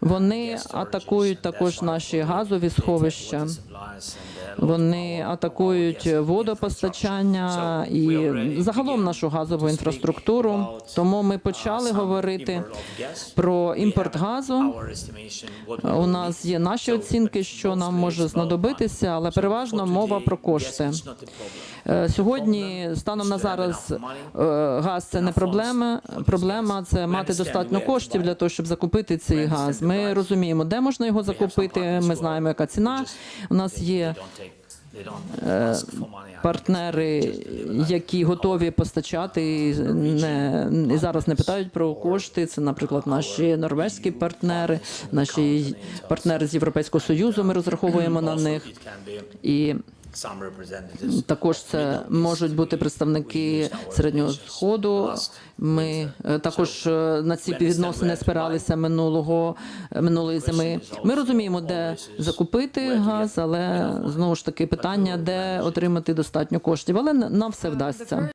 Вони атакують також наші газові сховища. Вони атакують водопостачання і загалом нашу газову інфраструктуру. Тому ми почали говорити про імпорт газу. У нас є наші оцінки, що нам може знадобитися, але переважно мова про кошти. Е, Сьогодні, станом на зараз, е, газ це не проблема. Проблема це мати достатньо коштів для того, щоб закупити цей газ. Ми розуміємо, де можна його закупити. Ми знаємо, яка ціна. У нас є е, партнери, які готові постачати не і зараз не питають про кошти. Це, наприклад, наші норвезькі партнери, наші партнери з Європейського союзу. Ми розраховуємо на них і. Також це можуть бути представники середнього сходу. Ми е, також е, на ці відносини спиралися минулого е, минулої зими. Ми розуміємо, де закупити газ, але знову ж таки питання, де отримати достатньо коштів. Але нам все вдасться.